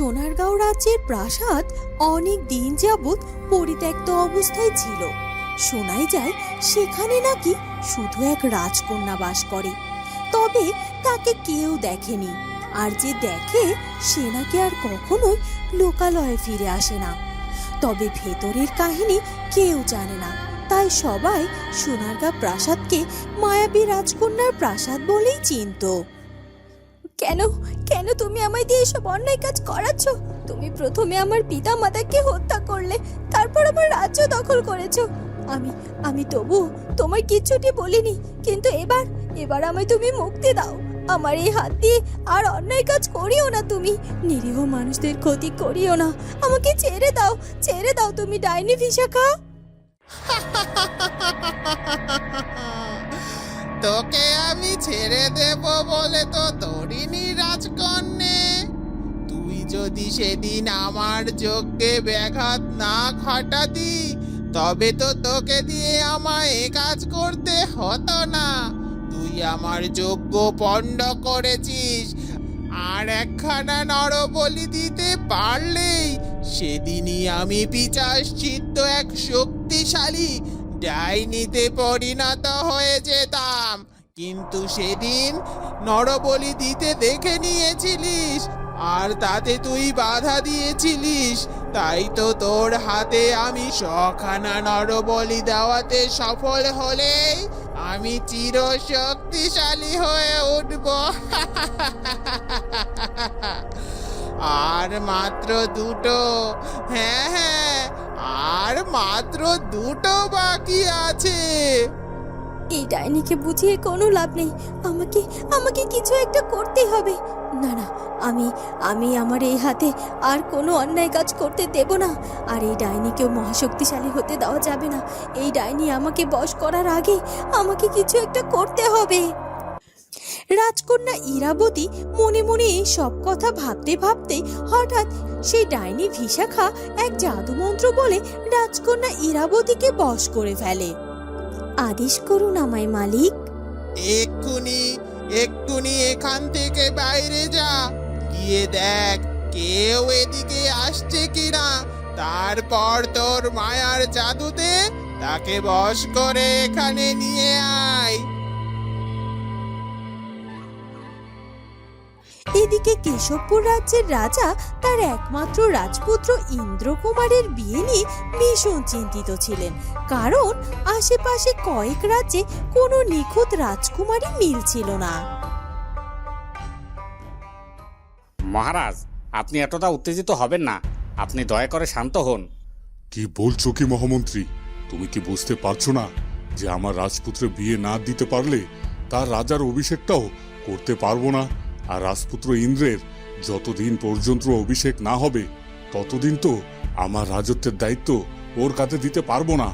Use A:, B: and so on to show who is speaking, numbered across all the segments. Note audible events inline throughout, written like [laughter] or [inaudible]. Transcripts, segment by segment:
A: সোনারগাঁও রাজ্যের প্রাসাদ অনেক দিন যাবৎ পরিত্যক্ত অবস্থায় ছিল। শোনাই যায় সেখানে নাকি শুধু এক রাজকন্যা বাস করে। তবে তাকে কেউ দেখেনি। আর যে দেখে সে নাকি আর কখনোই লোকালয়ে ফিরে আসে না। তবে ভেতরের কাহিনী কেউ জানে না। তাই সবাই সোনারগাঁ প্রাসাদকে মায়াবী রাজকন্যার প্রাসাদ বলেই চিনত। কেন? কেন তুমি আমায় দিয়ে এসব অন্যায় কাজ করাচ্ছ? তুমি প্রথমে আমার পিতা মাতাকে হত্যা করলে, তারপর আমার রাজ্য দখল করেছ। আমি আমি তবু তোমার কিচ্ছুটি বলিনি, কিন্তু এবার এবার আমায় তুমি মুক্তি দাও। আমার এই হাত দিয়ে আর অন্যায় কাজ করিও না তুমি। নিরীহ মানুষদের ক্ষতি করিও না। আমাকে ছেড়ে দাও ছেড়ে দাও তুমি ডাইনি ভিশাখা। [laughs]
B: তোকে আমি ছেড়ে দেব বলে তো ধরিনি রাজকন্যে। তুই যদি সেদিন আমার যজ্ঞে ব্যাঘাত না ঘটাতি, তবে তো তোকে দিয়ে আমায় এ কাজ করতে হতো না। তুই আমার যোগ্য পণ্ড করেছিস। আর একখানা নরবলি দিতে পারলেই সেদিনই আমি পিচাস চিত্ত এক শক্তিশালী ডাইনিতে পরিণত হয়ে যেতাম। কিন্তু সেদিন নরবলি দিতে দেখে নিয়েছিলিস, আর তাতে তুই বাধা দিয়েছিলিস। তাই তো তোর হাতে আমি সখানা নরবলি দেওয়াতে সফল হলেই আমি চির শক্তিশালী হয়ে উঠব। আর মাত্র দুটো। হ্যাঁ হ্যাঁ আর মাত্র দুটো বাকি আছে।
A: এই ডাইনিকে বুঝিয়ে কোনো লাভ নেই। আমাকে আমাকে কিছু একটা করতে হবে। না না, আমি আমি আমার এই হাতে আর কোনো অন্যায় কাজ করতে দেব না। আর এই ডাইনিকেও মহাশক্তিশালী হতে দেওয়া যাবে না। এই ডাইনি আমাকে বশ করার আগে আমাকে কিছু একটা করতে হবে। রাজকন্যা ইরাবতী মনে মনে এই সব কথা ভাবতে ভাবতে হঠাৎ সেই ডাইনি ভিশাখা এক জাদুমন্ত্র বলে রাজকন্যা ইরাবতীকে বশ করে ফেলে। আদেশ করুন আমায়, মালিক।
B: এক্ষুনি এক্ষুনি এখান থেকে বাইরে যা। গিয়ে দেখ কেউ এদিকে আসছে কিনা। তারপর তোর মায়ার জাদুতে তাকে বশ করে এখানে নিয়ে আয়।
A: এদিকে কেশবপুর রাজ্যের রাজা তার একমাত্র রাজপুত্র ইন্দ্রকুমারের বিয়ে নিয়ে ভীষণ চিন্তিত ছিলেন। কারণ আশেপাশে কয়েক রাজ্যে কোনো নিখুঁত রাজকুমারী মিলছিল না।
C: মহারাজ আপনি এতটা উত্তেজিত হবেন না। আপনি দয়া করে শান্ত হন।
D: কি বলছো কি মহামন্ত্রী? তুমি কি বুঝতে পারছ না যে আমার রাজপুত্রের বিয়ে না দিতে পারলে তার রাজার অভিষেকটাও করতে পারব না? আর রাজপুত্র ইন্দ্রের যতদিন পর্যন্ত অভিষেক না হবে ততদিন তো আমার রাজত্বের দায়িত্ব ওর কাছে দিতে পারব না।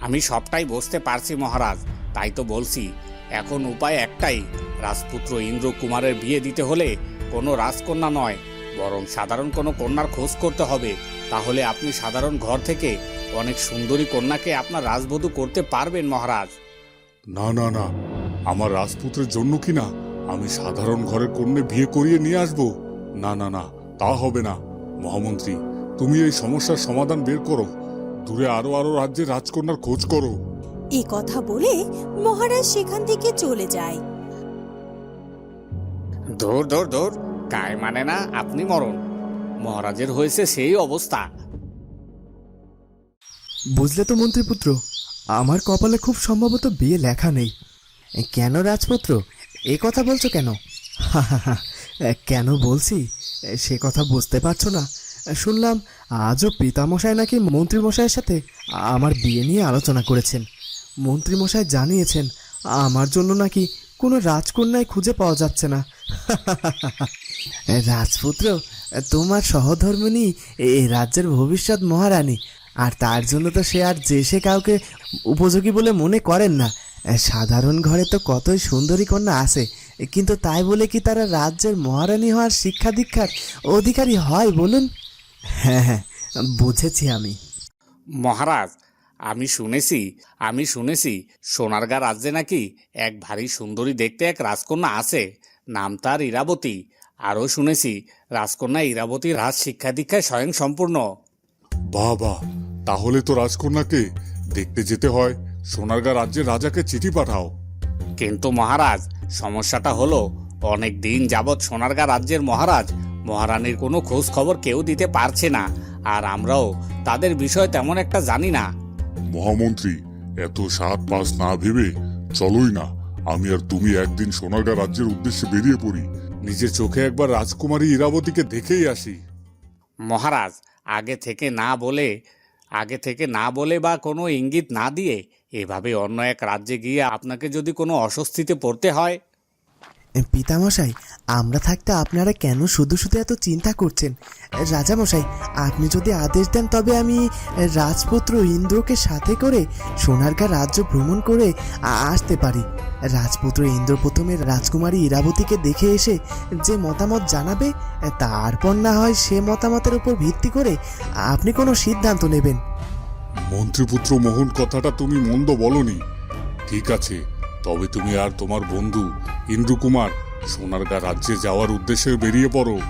C: আমি সবটাই বুঝতে পারছি মহারাজ। তাই তো বলছি এখন উপায় একটাই রাজপুত্র ইন্দ্র কুমারের বিয়ে দিতে হলে কোনো রাজকন্যা নয় বরং সাধারণ কোনো কন্যার খোঁজ করতে হবে। তাহলে আপনি সাধারণ ঘর থেকে অনেক সুন্দরী কন্যাকে আপনার রাজবধূ করতে পারবেন মহারাজ।
D: না না না আমার রাজপুত্রের জন্য কি না? আমি সাধারণ ঘরের কন্যে বিয়ে করিয়ে নিয়ে আসব। না না না তা হবে না। মহামন্ত্রী তুমি এই সমস্যার সমাধান বের করো। দূরে আরও আরও রাজ্যের রাজকন্যার খোঁজ করো।
A: এ কথা বলে মহারাজ সেখান থেকে চলে যায়।
C: ধর ধর ধর গায়ে মানে না আপনি মরণ। মহারাজের হয়েছে সেই অবস্থা।
E: বুঝলে তো মন্ত্রীপুত্র আমার কপালে খুব সম্ভবত বিয়ে লেখা নেই। কেন রাজপুত্র? এ কথা বলছো কেন? কেন বলছি? সে কথা বুঝতে পারছ না। শুনলাম আজও পিতামশাই নাকি মন্ত্রীমশাইয়ের সাথে আমার বিয়ে নিয়ে আলোচনা করেছেন। মন্ত্রীমশাই জানিয়েছেন আমার জন্য নাকি কোনো রাজকন্যায় খুঁজে পাওয়া যাচ্ছে না। রাজপুত্র, তোমার সহধর্মিনী এই রাজ্যের ভবিষ্যৎ মহারানী, আর তার জন্য তো সে আর যে সে কাউকে উপযোগী বলে মনে করেন না। সাধারণ ঘরে তো কতই সুন্দরী কন্যা আছে। কিন্তু তাই বলে কি তারা রাজ্যের মহারানী হওয়ার শিক্ষা দীক্ষার অধিকারী হয় বলুন? হ্যাঁ হ্যাঁ বুঝেছি আমি।
C: মহারাজ আমি শুনেছি আমি শুনেছি সোনারগাঁ রাজ্যে নাকি এক ভারী সুন্দরী দেখতে এক রাজকন্যা আছে নাম তার ইরাবতী। আরও শুনেছি রাজকন্যা ইরাবতী রাজ শিক্ষা দীক্ষায় স্বয়ং সম্পূর্ণ
D: বাহ বাহ তাহলে তো রাজকন্যাকে দেখতে যেতে হয়। সোনারগা রাজ্যের রাজাকে চিঠি পাঠাও।
C: কিন্তু মহারাজ সমস্যাটা হলো অনেক দিন যাবৎ সোনারগা রাজ্যের মহারাজ মহারানীর কোনো খোঁজ খবর কেউ দিতে পারছে না আর আমরাও তাদের বিষয় তেমন একটা জানি না।
D: মহামন্ত্রী এত সাত পাঁচ না ভেবে চলোই না আমি আর তুমি একদিন সোনারগা রাজ্যের উদ্দেশ্যে বেরিয়ে পড়ি। নিজের চোখে একবার রাজকুমারী ইরাবতীকে দেখেই আসি।
C: মহারাজ আগে থেকে না বলে আগে থেকে না বলে বা কোনো ইঙ্গিত না দিয়ে এভাবে অন্য এক রাজ্যে গিয়ে আপনাকে যদি কোনো অস্বস্তিতে পড়তে হয়।
E: পিতামশাই, আমরা থাকতে আপনারা কেন শুধু শুধু এত চিন্তা করছেন? রাজামশাই, আপনি যদি আদেশ দেন, তবে আমি রাজপুত্র ইন্দ্রকে সাথে করে সোনারগা রাজ্য ভ্রমণ করে আসতে পারি। রাজপুত্র ইন্দ্র প্রথমে রাজকুমারী ইরাবতীকে দেখে এসে যে মতামত জানাবে, তারপর না হয় সে মতামতের উপর ভিত্তি করে আপনি কোনো সিদ্ধান্ত নেবেন।
D: মন্ত্রীপুত্র মোহন কথাটা তুমি মন্দ বলনি। ঠিক আছে তবে তুমি আর তোমার বন্ধু ইন্দ্রকুমার সোনারগা রাজ্যে যাওয়ার উদ্দেশ্যে বেরিয়ে পড়ো।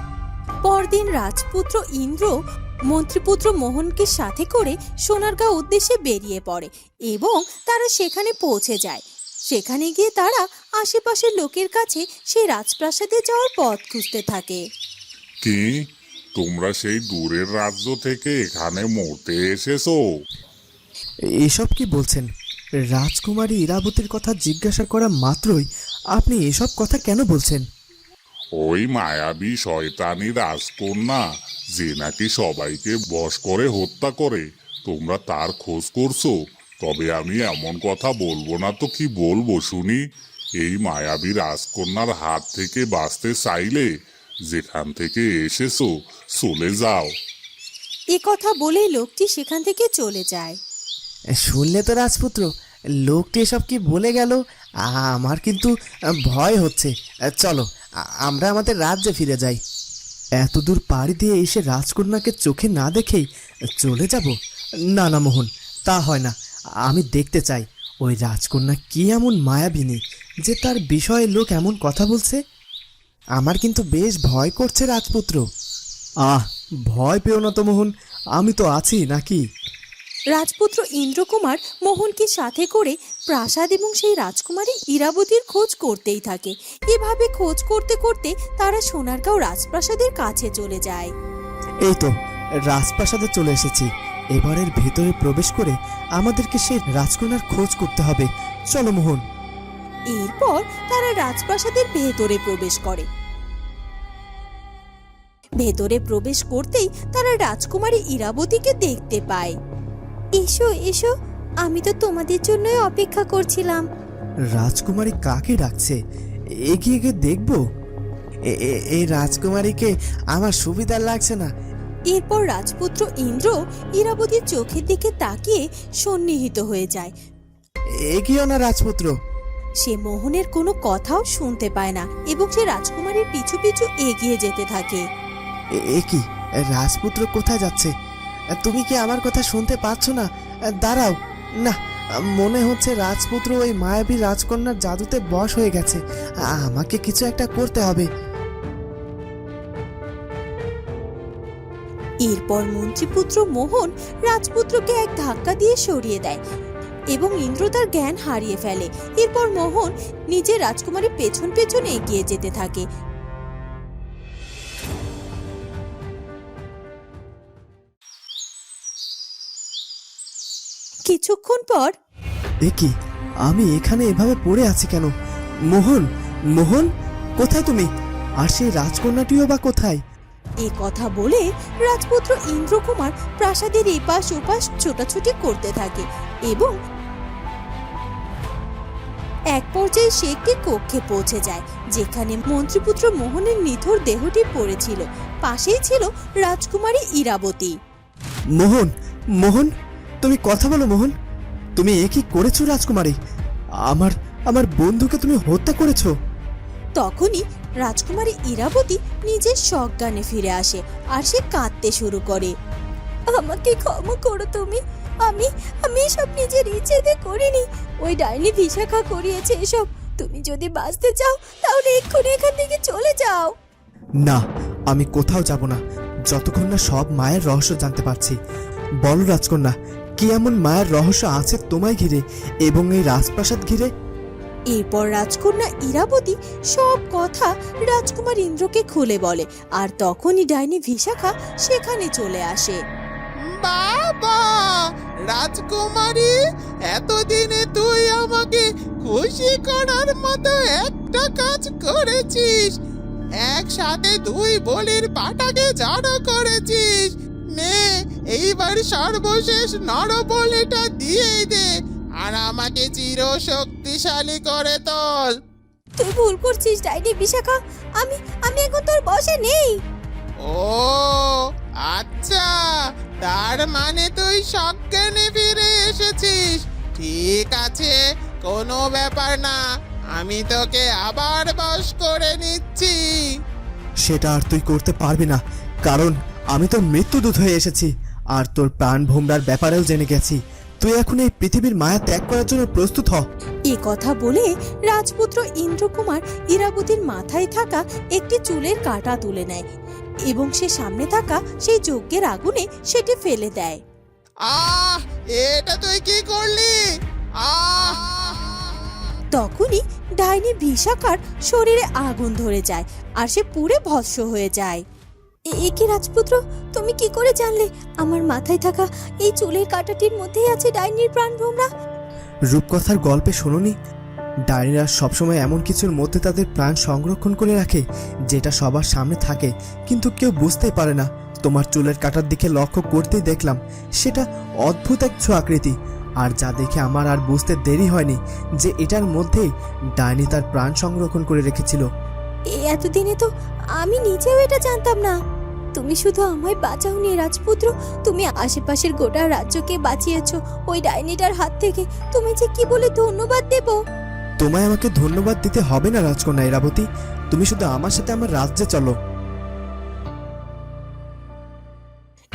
A: পরদিন রাজপুত্র ইন্দ্র মন্ত্রীপুত্র মোহনকে সাথে করে সোনারগাঁও উদ্দেশ্যে বেরিয়ে পড়ে এবং তারা সেখানে পৌঁছে যায়। সেখানে গিয়ে তারা আশেপাশের লোকের কাছে সেই রাজপ্রাসাদে যাওয়ার পথ খুঁজতে থাকে।
D: কি? তোমরা সেই দূরের রাজ্য থেকে এখানে মরতে এসেছ।
E: এসব কি বলছেন? রাজকুমারী ইরাবতীর কথা জিজ্ঞাসা করা মাত্রই আপনি এসব কথা কেন বলছেন?
D: ওই মায়াবী শয়তানি রাজকন্যা যে নাকি সবাইকে বশ করে হত্যা করে তোমরা তার খোঁজ করছ। তবে আমি এমন কথা বলব না তো কি বলব শুনি? এই মায়াবী রাজকন্যার হাত থেকে বাঁচতে চাইলে যেখান থেকে এসেছ চলে যাও।
A: এ কথা বলেই লোকটি সেখান থেকে চলে যায়।
E: শুনলে তো রাজপুত্র লোকটি এসব কি বলে গেল? আমার কিন্তু ভয় হচ্ছে। চলো আমরা আমাদের রাজ্যে ফিরে যাই। এত দূর পাড়ি দিয়ে এসে রাজকন্যাকে চোখে না দেখেই চলে যাব? না না মোহন তা হয় না। আমি দেখতে চাই ওই রাজকন্যা কি এমন মায়াবিনী যে তার বিষয়ে লোক এমন কথা বলছে? আমার কিন্তু বেশ ভয় করছে রাজপুত্র। আহ ভয় পেও না তো মোহন আমি তো আছি নাকি?
A: রাজপুত্র ইন্দ্রকুমার মোহনকে সাথে করে প্রাসাদ এবং সেই রাজকুমারী ইরাবতীর খোঁজ করতেই থাকে। এভাবে খোঁজ করতে করতে তারা সোনারগাঁও রাজপ্রাসাদের কাছে চলে যায়।
E: এই তো রাজপ্রাসাদে চলে এসেছি। এবারের ভেতরে প্রবেশ করে আমাদেরকে সেই রাজকন্যার খোঁজ করতে হবে। চলো মোহন।
A: এরপর তারা রাজপ্রাসাদের ভেতরে প্রবেশ করে। ভেতরে প্রবেশ করতেই তারা রাজকুমারী ইরাবতীকে দেখতে পায়। এসো এসো আমি তো তোমাদের জন্যই অপেক্ষা করছিলাম।
E: রাজকুমারী কাকে ডাকছে? এগিয়ে গিয়ে দেখব? এই রাজকুমারীকে আমার সুবিধা লাগছে না।
A: এরপর রাজপুত্র ইন্দ্র ইরাবতীর চোখের দিকে তাকিয়ে সন্নিহিত হয়ে যায়।
E: এগিয়েও না রাজপুত্র।
A: সে মোহনের কোনো কথাও শুনতে পায় না এবং সে রাজকুমারীর পিছু পিছু এগিয়ে যেতে থাকে।
E: এ- কি? রাজপুত্র কোথায় যাচ্ছে? তুমি কি আমার কথা শুনতে পাচ্ছ না? দাঁড়াও। না মনে হচ্ছে রাজপুত্র ওই মায়াবী রাজকন্যার জাদুতে বশ হয়ে গেছে। আমাকে কিছু একটা করতে হবে।
A: এরপর মন্ত্রীপুত্র মোহন রাজপুত্রকে এক ধাক্কা দিয়ে সরিয়ে দেয় এবং ইন্দ্র তার জ্ঞান হারিয়ে ফেলে। এরপর মোহন নিজের রাজকুমারীর পেছন পেছনে এগিয়ে যেতে থাকে। কিছুক্ষণ পর
E: এ কি? আমি এখানে এভাবে পড়ে আছি কেন? মোহন মোহন কোথায় তুমি? আর সেই রাজকন্যাটিও বা কোথায়?
A: এ কথা বলে রাজপুত্র ইন্দ্রকুমার প্রাসাদের এপাশ ওপাশ ছোটাছুটি করতে থাকে এবং এক পর্যায়ে সে একটি কক্ষে পৌঁছে যায় যেখানে মন্ত্রীপুত্র মোহনের নিথর দেহটি পড়েছিল। পাশেই ছিল রাজকুমারী ইরাবতী।
E: মোহন মোহন তুমি কথা বলো মোহন। তুমি এ কি করেছ রাজকুমারী? আমার আমার বন্ধুকে তুমি হত্যা করেছ।
A: তখনই রাজকুমারী ইরাবতী নিজের সজ্ঞানে ফিরে আসে আর সে কাঁদতে শুরু করে। আমাকে ক্ষমা করো তুমি আমি আমি এসব নিজের ইচ্ছেতে করিনি। ওই ডাইনি ভিশাখা করিয়েছে এসব। তুমি যদি বাঁচতে চাও তাহলে এক্ষুনি এখান থেকে চলে যাও।
E: না আমি কোথাও যাব না। যতক্ষণ না সব মায়ের রহস্য জানতে পারছি। বলো রাজকন্যা কি এমন মায়ের রহস্য আছে তোমায় ঘিরে এবং এই রাজপ্রাসাদ ঘিরে?
A: এরপর রাজকন্যা ইরাবতী সব কথা রাজকুমার ইন্দ্রকে খুলে বলে আর তখনই ডাইনি ভিশাখা সেখানে চলে আসে।
B: বাবা রাজকুমারী এতদিনে তুই আমাকে খুশি করার মতো একটা কাজ করেছিস। একসাথে দুই বলির পাটাকে জড়ো করেছিস। নে এইবার সর্বশেষ নরবলিটা দিয়েই দে আর আমাকে চির শক্তিশালী করে তোল।
A: তুই ভুল করছিস ডাইনি বিশাখা। আমি আমি এখন তোর বসে নেই।
B: ও আচ্ছা তার মানে তুই সজ্ঞানে ফিরে এসেছিস। ঠিক আছে কোনো ব্যাপার না আমি তোকে আবার বশ করে নিচ্ছি।
E: সেটা আর তুই করতে পারবি না কারণ আমি তোর মৃত্যুদূত হয়ে এসেছি আর তোর প্রাণ ভোমরার ব্যাপারেও জেনে গেছি। তুই এখন এই পৃথিবীর মায়া ত্যাগ করার জন্য প্রস্তুত হ।
A: এ কথা বলে রাজপুত্র ইন্দ্রকুমার ইরাবতীর মাথায় থাকা একটি চুলের কাটা তুলে নেয় এবং সে সামনে থাকা সেই যজ্ঞের আগুনে সেটি ফেলে দেয়।
B: আহ এটা তুই কি করলি? আহ।
A: তখনই ডাইনি ভিশাখার শরীরে আগুন ধরে যায় আর সে পুড়ে ভস্ম হয়ে যায়। এ- এ কি রাজপুত্র তুমি কি করে জানলে? আমার মাথায় থাকা এই চুলের কাঁটাটির মধ্যেই আছে ডাইনির প্রাণ ভোমরা
E: রূপকথার গল্পে শোনোনি? ডাইনিরা সবসময় এমন কিছুর মধ্যে তাদের প্রাণ সংরক্ষণ করে রাখে, যেটা সবার সামনে থাকে, কিন্তু কেউ বুঝতে পারে না। তোমার চুলের কাটার দিকে লক্ষ্য করতেই দেখলাম, সেটা অদ্ভুত এক আকৃতি। আর যা দেখে আমার আর বুঝতে দেরি হয়নি যে এটার মধ্যেই ডাইনি তার প্রাণ সংরক্ষণ করে রেখেছিল।
A: এতদিনে তো আমি নিজেও এটা জানতাম না। তুমি শুধু আমায় বাঁচাও বাঁচাওনি রাজপুত্র, তুমি আশেপাশের গোটা রাজ্যকে বাঁচিয়েছো। ওই ডাইনিটার হাত থেকে তুমি যে কি বলে ধন্যবাদ দেব?
E: তোমায় আমাকে ধন্যবাদ দিতে হবে না রাজকন্যা ইরাবতী। তুমি শুধু আমার সাথে আমার রাজ্যে চলো।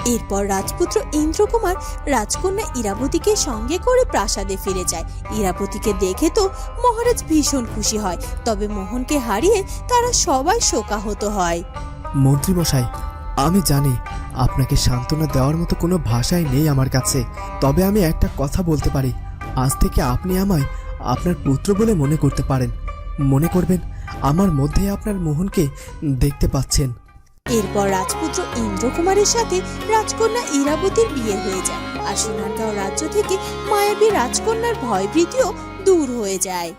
A: এরপর রাজপুত্র ইন্দ্রকুমার রাজকন্যা ইরাবতীকে সঙ্গে করে প্রাসাদে ফিরে যায়। ইরাবতীকে দেখে তো মহারাজ ভীষণ খুশি হয় তবে মোহনকে হারিয়ে তারা সবাই শোকাহত হয়।
E: মন্ত্রীমশাই আমি জানি আপনাকে সান্ত্বনা দেওয়ার মতো কোনো ভাষাই নেই আমার কাছে তবে আমি একটা কথা বলতে পারি। আজ থেকে আপনি আমায় আপনার পুত্র বলে মনে করতে পারেন। মনে করবেন, আমার মধ্যে আপনার মোহনকে দেখতে পাচ্ছেন।
A: এরপর রাজপুত্র ইন্দ্রকুমারের সাথে রাজকন্যা ইরাবতীর বিয়ে হয়ে যায়। আর সোনারগাঁও রাজ্য থেকে মায়াবী রাজকন্যার ভয়ভীতিও দূর হয়ে যায়।